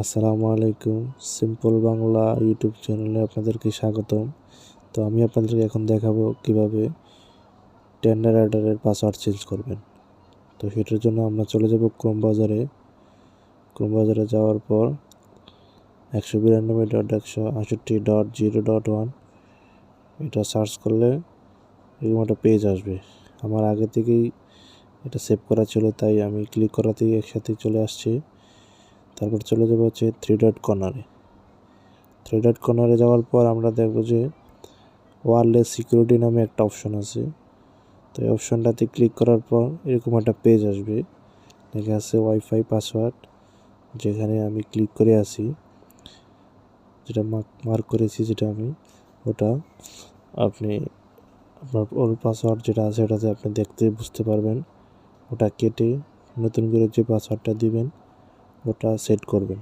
আসসালামু আলাইকুম। Simple Bangla YouTube চ্যানেলে আপনাদেরকে স্বাগতম। তো আমি আপনাদেরকে এখন দেখাবো কীভাবে টেন্ডার অর্ডারের পাসওয়ার্ড চেঞ্জ করবেন। তো সেটার জন্য আমরা চলে যাব ক্রোম বাজারে। ক্রোম বাজারে যাওয়ার পর একশো বিরানব্বই ডট একশো আষট্টি ডট জিরো ডট ওয়ান এটা সার্চ করলে এরকম একটা পেজ আসবে। আমার আগে থেকেই এটা সেভ করা ছিল, তাই আমি ক্লিক করাতেই একসাথে চলে আসছে। তারপর চলে যাব হচ্ছে থ্রি ডট কর্নারে থ্রি ডট কর্নারে যাওয়ার পর আমরা দেখব যে ওয়ারলেস সিকিউরিটি নামে একটা অপশন আছে। তো এই অপশনটাতে ক্লিক করার পর এরকম একটা পেজ আসবে। লেখা আছে ওয়াইফাই পাসওয়ার্ড যেখানে আমি ক্লিক করে আসি যেটা মার্ক করেছি যেটা আমি, ওটা আপনি আপনার ওর পাসওয়ার্ড যেটা আছে ওটাতে আপনি দেখতে বুঝতে পারবেন। ওটা কেটে নতুন করে যে পাসওয়ার্ডটা দিবেন ওটা সেট করবেন।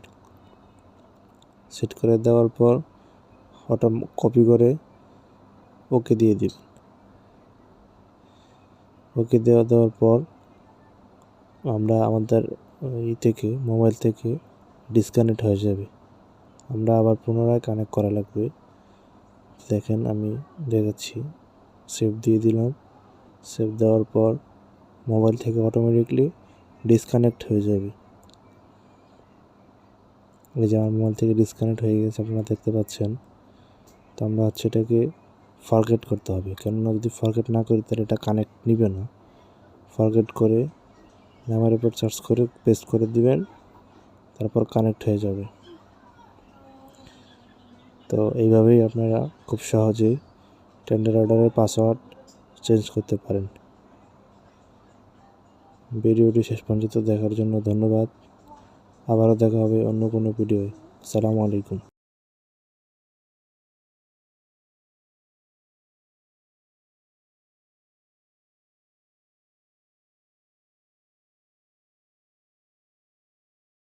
সেট করে দেওয়ার পর ওটা কপি করে ওকে দিয়ে দিবেন। ওকে দেওয়া দেওয়ার পর আমরা আমাদের ই থেকে মোবাইল থেকে ডিসকানেক্ট হয়ে যাবে। আমরা আবার পুনরায় কানেক্ট করা লাগবে। দেখেন আমি দেখাচ্ছি সেভ দিয়ে দিলাম। সেভ দেওয়ার পর মোবাইল থেকে অটোমেটিকলি ডিসকানেক্ট হয়ে যাবে। এই যে আমার মোবাইল থেকে ডিসকানেক্ট হয়ে গেছে, আপনারা দেখতে পাচ্ছেন। তো আমরা হচ্ছে এটাকে ফরগেট করতে হবে। কেননা যদি ফরগেট না করি, তাহলে এটা কানেক্ট নিবে না। ফরগেট করে নামের উপর চার্জ করে পেস্ট করে দিবেন, তারপর কানেক্ট হয়ে যাবে। তো এইভাবেই আপনারা খুব সহজেই টেন্ডার অর্ডারের পাসওয়ার্ড চেঞ্জ করতে পারেন। ভিডিওটি শেষ পর্যন্ত দেখার জন্য ধন্যবাদ। আবারও দেখা হবে অন্য কোনো ভিডিওয়। আসসালামু আলাইকুম।